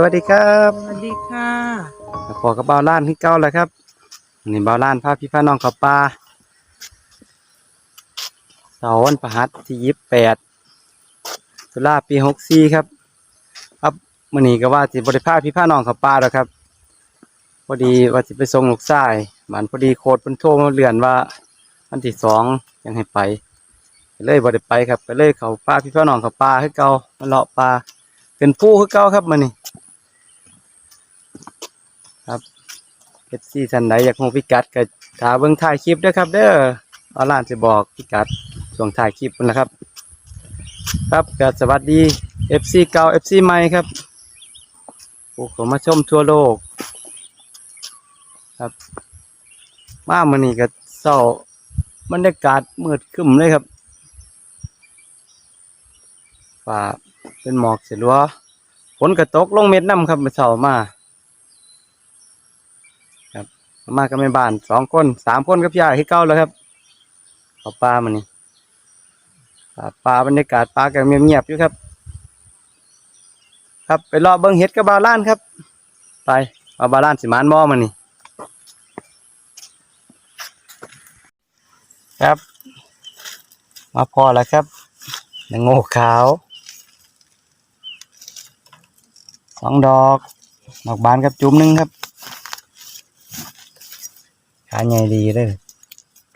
สวัสดีครับสวัสดีค่ะขอกระเบาล้านที่เก้าแล้วครับวันนี่เบาล้านพาพี่พาน้องเขับปลาเสาร์วันประหัสที่ยี่สิบแปดตุลาปีหกสี่ครับครับมื่อนี้ก็ว่าสิบริพาพี่พาน้องเขับปลาแล้วครับ พอดีว่าสิไปส่งลูกชายมันพอดีโคดเพิ่นโทรมาเลื่อนว่าวันที่สองยังให้ไปก็เลยบ่ได้ไปครับก็เลยเขาป้าพี่พ่อน้องเขาปลาให้เก่ามาเลาะปลาเป็นผู้ให้เก่าครับมันนี่ครับ เอฟซีท่านใดอยากรู้พิกัดก็ถาเบิ่งถ่ายคลิปด้อครับ เด้อเอาล่านจะบอกพิกัดช่วงถ่ายคลิปนั่นแหละครับ ครับก็สวัสดีเอฟซีเก่าเอฟซีใหม่ครับผู้เขามาชมทั่วโลก ครับมามื่อนี้ก็เศร้าบรรยากาศมืดครึ้มเลยครับฝ่าเป็นหมอกเสียลัวฝนกระตกลงเม็ดน้ำครับเมื่อเช้ามาครับ มากับแม่บ้านสองคนสามคนกับยายที่เก้าแล้วครับขอปลามานี่ปลาปลาบรรยากาศปลากันเงียบๆอยู่ครับ ครับไปรอเบิ้งเห็ดกับบาล้านครับ ไปเอาบาล้านสิมานมอมานี่ครับ มาพอแล้วครับนางโง่ขาวสองดอก ดอกบานกับจุ่มหนึ่งครับ ขาใหญ่ดีเลย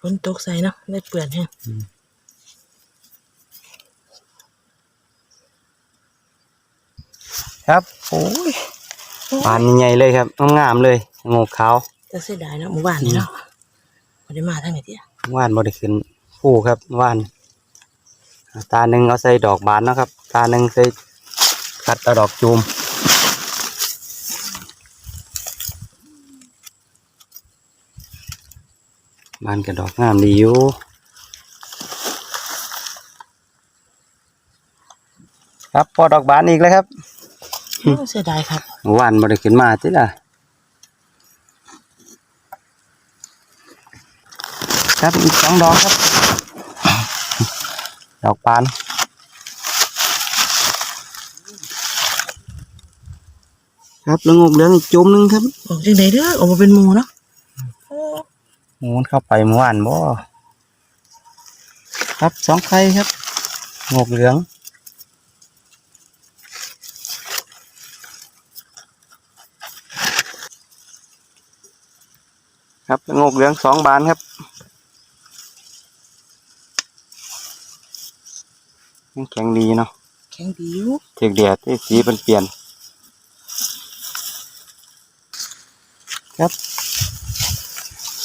ฝนตกใส่เนาะได้เปื่อนแฮะครับโอ้ยบานใหญ่เลยครับงามๆเลยนางโง่ขาวจะเสียดายเนาะหมู่บ้านนี่เนาะบ่ได้มาทางไหนเตี้ยว่านบริขึ้นผู้ครับว่านตาหนึ่งเอาใส่ดอกบานเนาะครับ ตาหนึ่งใส่กัดเอาดอกจูม บานกับดอกงามดีอยู่ครับพอดอกบานอีกแล้วครับโอ้เสียดายครับว่านบริขึ้นมาติล่ะครับอีกสองดอกครับ ดอกปานครับแล้วงกเหลืองอีกจุ่มหนึงครับออกจังไดเด้อออกมาเป็นหมู่เนาะโอ้ หมูมันเข้าไปเมื่อวานบ่ครับสองไข่ครับงกเหลืองครับแล้วงกเหลืองสองบานครับยังแข็งดีเนาะแข็งดีอยู่เทียกเดียดที่สีเป็นเปลี่ยน ครับ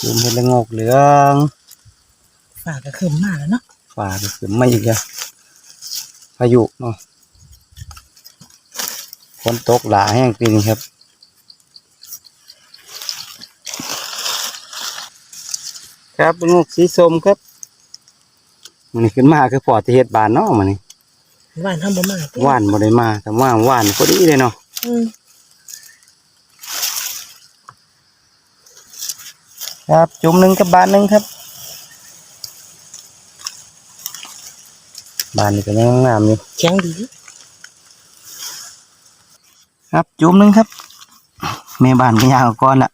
ดูเห็ดละโงกเหลืองฝากก็ขึ้นมาแล้วเนาะฝ่าก็ขึ้นมาอีกแล้วพายุเนาะฝนตกหลายแห้งปีนี้ครับครับเป็นงกสีส้มครับมันนี่ขึ้นมาคือพอที่เฮ็ดบานเนาะมันนี่หมู่บ้านทำบ่มาเตี้ยว่านบ่ได้มาแต่ว่าว่านพอดีเลยเนาะ อืม ครับ จุ่มหนึ่งกับบานหนึ่งครับ บานนี่ก็ยังงามอยู่แข็งดี ครับจุ่มหนึ่งครับแม่บ้านก็ยากกว่าก้อนละ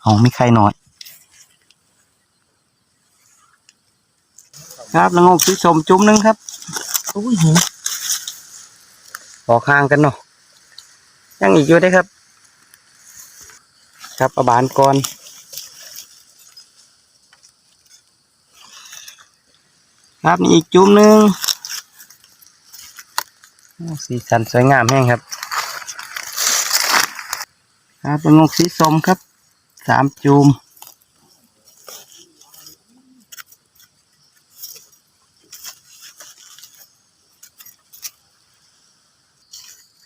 เอามีใครหน่อย ครับแล้วงกสีส้มจุ่มหนึ่งครับโอ้ยหิวออกข้างกันเนาะยังอีกอยู่ได้อครับ ครับเอาบานก่อน ครับนี่อีกจุ่มหนึ่งโอ้สีสันสวยงามแห้งครับ ครับเป็นงกสีส้มครับสามจุ่ม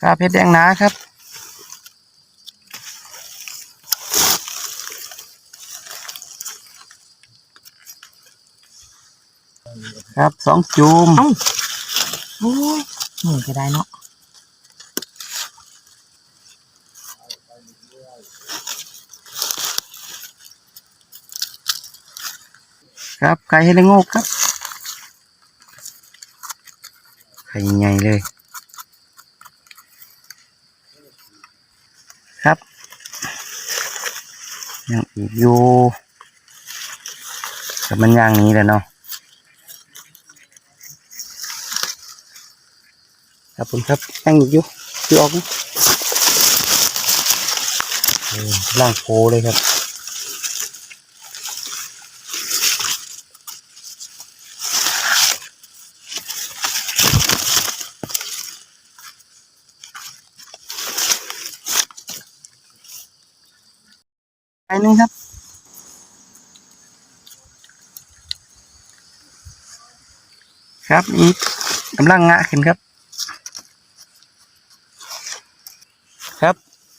ครับเพชรแดงหนาครับ ครับสองจุมอ้าโอ้ยหนึ่งก็ได้เนาะครับไก่ให้ได้งกครับไข่ใหญ่เลย ครับยังอีกอยู่แต่มันย่างนี้แหละเนาะ ครับผมครับยังอีกอยู่ที่ออกนะเออล่างโพเลยครับอันนึงครับครับอีกกำลังงะขึ้นครับ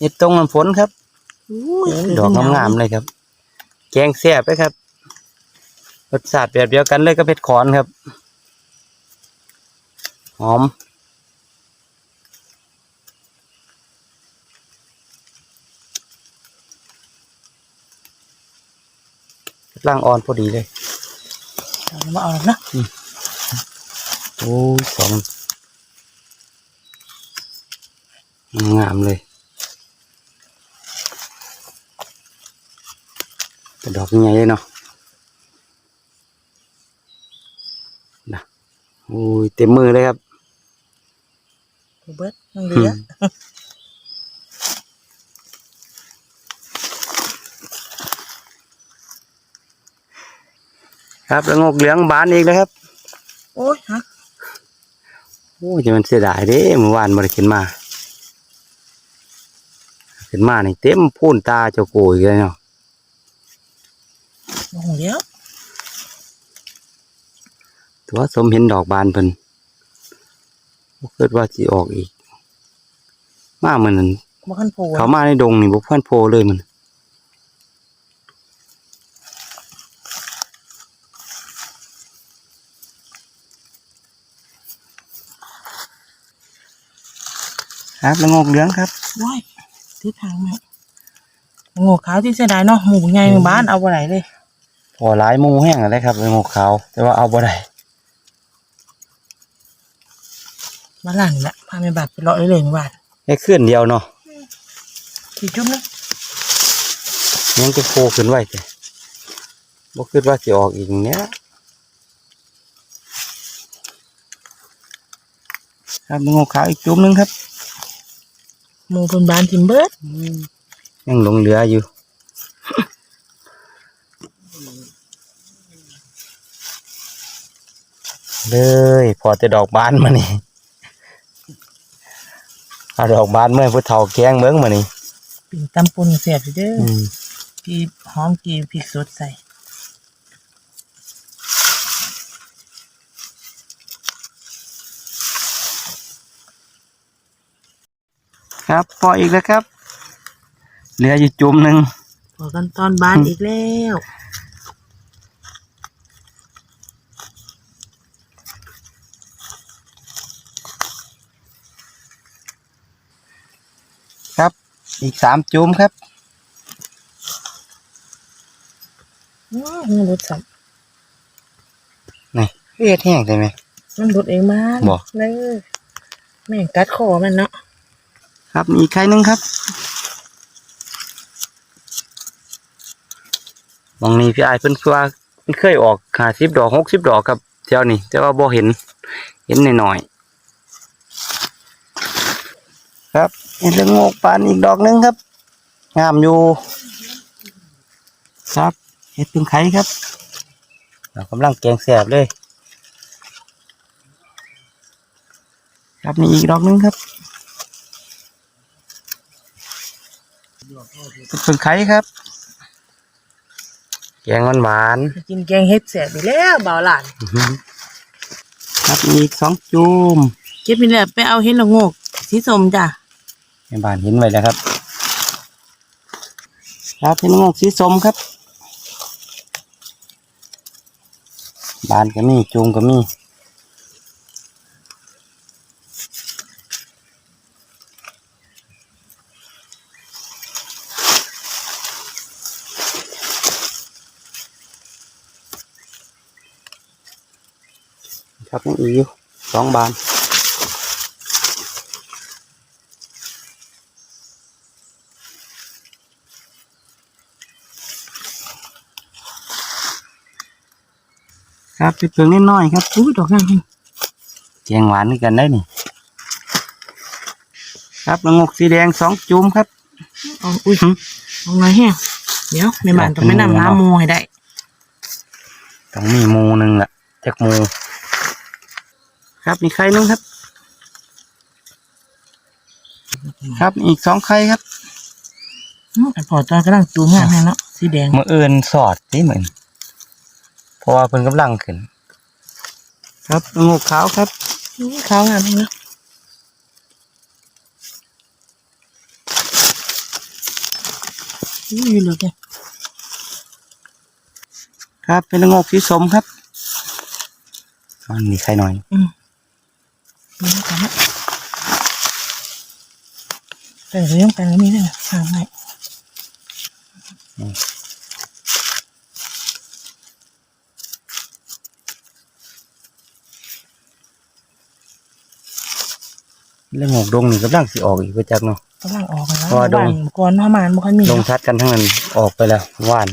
ครับอีตรงน้ำฝนครับดอกงามๆเลยครับ แกงแซ่บเลยครับรสชาติแบบเดียวกันเลยก็เผ็ดขอนครับ หอมร่างอ่อนพอดีเลยเอามาเอาแล้วนะโอ้ยสองงามเลยแต่ ดอกใหญ่เลยเนาะนะโอ้ยเต็มมือเลยครับเบิดยังเหลือครับแล้วงกเหลืองบานอีกแล้วครับ โอ้ยฮะโอ้ยจะมันเสียดายเด้เมื่อวานมาได้ขึ้นมา ขึ้นมานี่เต็มพูนตาเจ้าโกยเลยเนาะ โอ้โหเดี๋ยวตัวสมเห็นดอกบานเพิ่นบ่คิดว่าสิออกอีก มาเหมือนนั้นมาขั้นโผล่เขามาในดงนี่บุกพันโพเลยมันครับแล้วงอกเหลืองครับว้ายทิศทางแม่โง่ขาวที่เสียดายเนาะหมูใหญ่ในบ้านเอาไปไหนเลย พอหลายหมูแห้งอะไรครับแล้วงอกขาว แต่ว่าเอาบ่ได้บ้านหลังนี่แหละพาแม่บัดไปเลาะเลยเลยในบ้านแค่เคลื่อนเดียวเนาะขี่จุ๊บนะยังจะโพขึ้นไว้แต่บ่คิดว่าสิออกอีกเนี้ยครับแล้วงอกขาวอีกจุ่มหนึงครับหมูเป็นบ้านทิมเบิร์ดยังหลงเหลืออยู่ เลย พอจะดอกบานมานี่เอาดอกบานเมื่อผู้เฒ่าแกงเมืองมานี่ปิ่นตำปุนเสียบอยู่เด้ออืมกีหอมกีพริกสดใส่ครับพออีกแล้วครับ เหลืออยู่จุ่มหนึ่งพอกันตอนบ้านอีกแล้ว อีกสามจุ่มครับว้าวมันรุดสัมนี่เลือดแห้งใช่ไหมมันรุดเองมากบ่เลยแม่งกัดคอมันเนาะครับมีอีกไข่หนึ่งครับมองนี้พี่ไอ้ายเพิ่นคือว่าเพิ่นเคยออกหาสิบดอกหกสิบดอกครับเที่ยวนี้แต่ว่าบ่เห็นเห็นหน่อยๆ ครับเห็นเรื่องโงกปานอีกดอกหนึงครับ งามอยู่ ครับเห็ดเป็นไข่ครับเรากำลังแกงแสบเลย ครับนี่อีกดอกหนึงครับเป็นไข่ครับแกงหวานไปกินแกงเห็ดเสียบไปแล้วเบาหลานๆอื้อหือครับมีอีกสองจุ่มเก็บไปแล้วไปเอาเห็ดละโงกสีส้มจ้ะ ในบ้านเห็นไว้แล้วครับครับเป็นงอกสีส้มครับบานก็มีจุ่มก็มีครับยังอีกอยู่สองบาน ครับเป็นเพิงนิดน้อยครับอุ้ยดอกงามจริงแกงหวานด้วยกันได้นี่ครับละงกสีแดงสองจุ่มครับเอาอุ้ยเอาไงแห้งเดี๋ยวในบ้านต้องไม่นำน้ำมูให้ได้ต้องมีหมูหนึ่งละจากหมูครับมีไข่หนึงครับ ครับอีกสองไข่ครับอื้อไอ้พอตอนกำลังจูงงามแห้งเนาะสีแดงมืออื่นสอดนี่เหมือน เพราะว่าเพิ่นกำลังขึ้น ครับละงกขาวครับอื้อขาวงามแห้งเนาะอุ้ยเหลือแกครับเป็นละงกสีสมครับมันมีไข่หน่อยอืมนี่กันนะแต่เรื่องกันนี้เนี่ยทางไหน ละงกดงนี่กำลังสิออกอีกไปจักเนาะ กำลังออกกันแล้วเพราะว่าดง บ้านก่อนหน้ามานบ่ค่อยมีลงชัดกันทั้งนั้นออกไปแล้วว่าน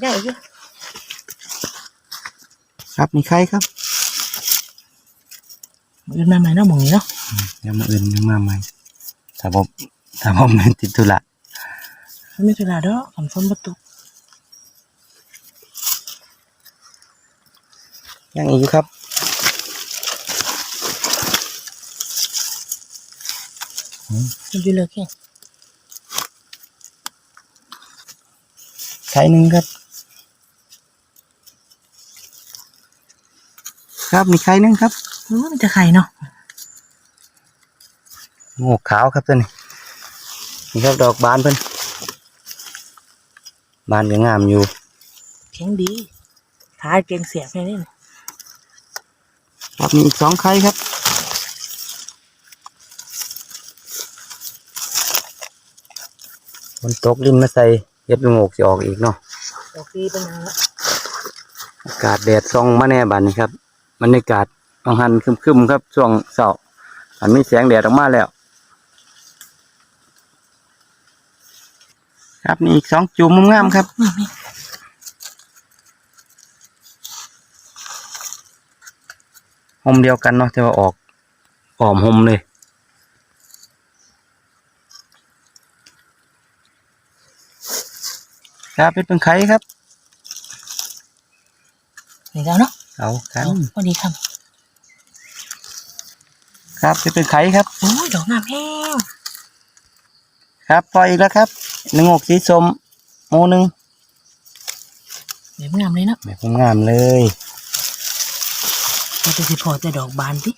ใหญ่เยอะครับมีไข่ครับอื่นมาใหม่เนาะหมองนี้เนาะเดี๋ยวมาอื่นยังมาใหม่ถ้าผมถ้าผมไม่ติดธุระมันไม่เวลาเด้อคำฝนประตูยังอีกอยู่ครับ มันอยู่เลยแค่ไข่หนึ่งครับ ครับมีไข่หนึ่งครับโอ้มันจะไข่เนาะงูขาวครับตัวนี้นี่ครับดอกบานเพิ่นบานก็งามอยู่แข็งดีท้ายเก่งเสียบแค่นี้ครับมีอีกสองไข่ครับ นตกลิ้นมาใส่เย็บลูกโงกจะออกอีกเนาะดอกดีเป็นยังละอากาศแดดส่องมาแน่บัดนี้ครับบรรยากาศบางหันครึมๆครับ ช่วงเสาร์อันมีแสงแดดออกมาแล้ว ครับนี่อีกสองจุ่มงามๆครับนี่นี่หมเดียวกันเนาะแต่ว่าออกออมหมเลย ครับเป็นเป็นไข่ครับนี่แล้วเนาะเอาครับเอาพอดีครับ ครับเป็นเป็นไข่ครับโอ้ยดอกงามแห้งครับปล่อยอีกแล้วครับหนึ่งอกสีส้มโมหนึ่งเดี๋ยวงามเลยเนาะแบบงามเลยมันจะสิพอแต่ดอกบานติ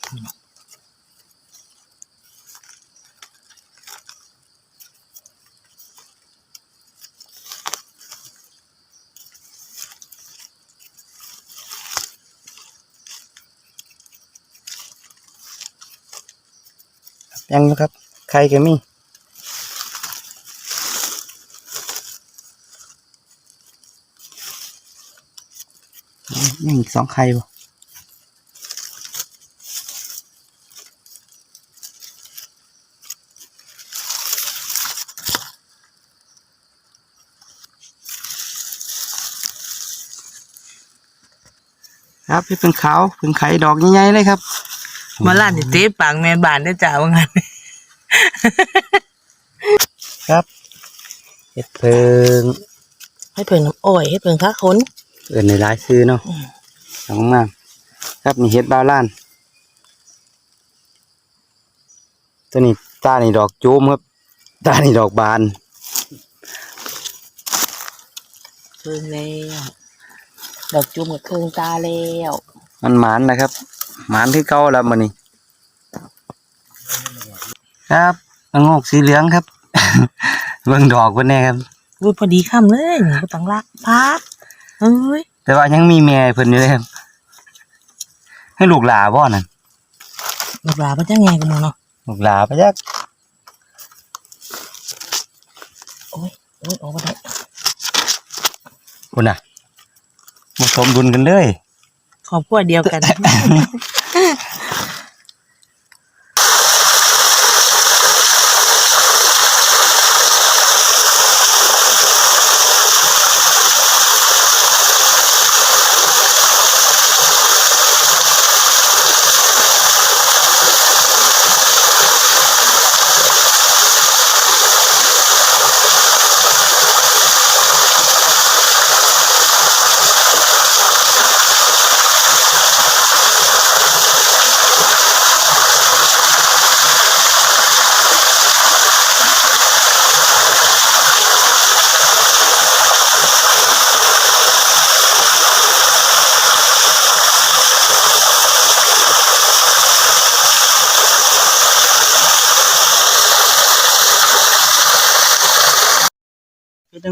ยังอยู่ครับไข่ก็มียังอีกสองไข่บ่ครับพี่เป็นขาวเป็นไข่ดอกใหญ่ๆเลยครับ มาล้านติเต๊ปากแม่บานได้จ้าว่างั้นครับเห็ดเพิงให้เพิ่งน้ำอ้อยให้เพิ่งค้าขนเอื่นในร้ายซื้อเนาะอืมสองมากครับนี่เห็ดบาวล้าน ตัวนี้ตานี่ดอกจูมครับ ตานี่ดอกบาน เพิ่งแล้วดอกจุ่มกับเครื่องตาแล้วมันหมานนะครับ หมานที่เก่าแล้วมันนี่ครับละโงกสีเหลืองครับ เบิ่งดอกเพิ่นแน่ครับอุ้ยพอดีคำเลยนี่ก็ต้องละพักเอ้ยแต่ว่ายังมีแม่เพิ่นอยู่เลยครับ ให้ลูกหลาบ่นั่นลูกหลานมันจะไงกันเนาะลูกหลาไปจักโอ้ยโอ้ยออกมาได้คุณน่ะบ่สมดุลกันเลย ครอบครัวเดียวกัน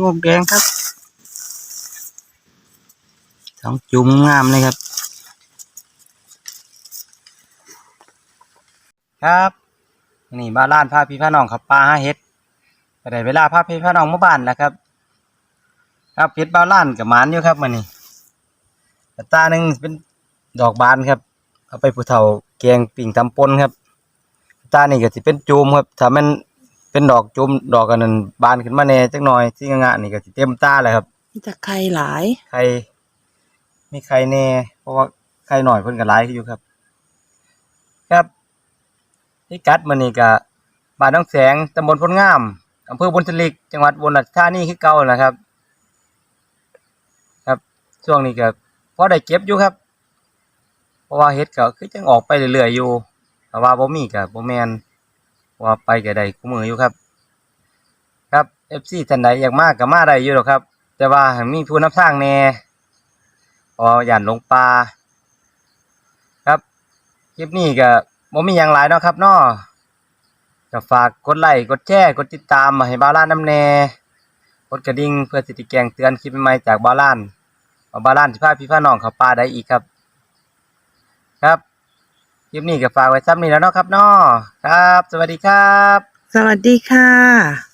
วกแดงครับสองจุ่มงามเลยครับ ครับนี่บ้าล้านพาพี่พาน้องขับปลาห้าเฮ็ดก็ได้เวลาพาพี่พาน้องมาบ้านแล้วครับ ครับเพชรบ้าล้านกับหมานอยู่ครับมันนี่ตาหนึ่งเป็นดอกบานครับ เอาไปผู้เฒ่าแกงปิ่งตำปนครับ ตานี่ก็สิเป็นจูมครับถ้ามัน เป็นดอกจูมดอกกันนั้นบานขึ้นมาแหน่จักหน่อยที่งะๆนี่ก็สิเต็มตาเลยครับมีแต่ไข่หลาย ไข่มีไข่แน่ เพราะว่าไข่หน่อยเพิ่นก็หลายอยู่ครับ ครับที่กัดมันนี่ก็บ้านน้องแสงตำบลพลงามอำเภอบุญทลิกจังหวัดอุบลราชธานีคือเก่านะครับ ครับช่วงนี้ก็พอได้เก็บอยู่ครับ เพราะว่าเฮ็ดก็คือจังออกไปเรื่อยๆอยู่แต่ว่าบ่มีก็บ่แม่นเพราะ ว่าไปก็ได้คู่มืออยู่ครับ ครับ FC ท่านใดอยากมากก็มาได้อยู่หรอกครับ แต่ว่ามีผู้นำทางแน่พออย่านลงป่าครับคลิปนี้ก็บ่มีหยังหลายเนาะครับนาะก็ฝากกดไลค์กดแชร์กดติดตามมาให้บาล้านน้ำแน่กดกระดิ่งเพื่อสิติแจ้งเตือนคลิปใหม่จากบาล้านบาล้านสิพาพี่พาน้องเขาป่าได้อีกครับ ครับ ลิปนี้ก็ฝากไว้ซ้ำนี้แล้วเนาะครับเนาะครับ สวัสดีครับ สวัสดีค่ะ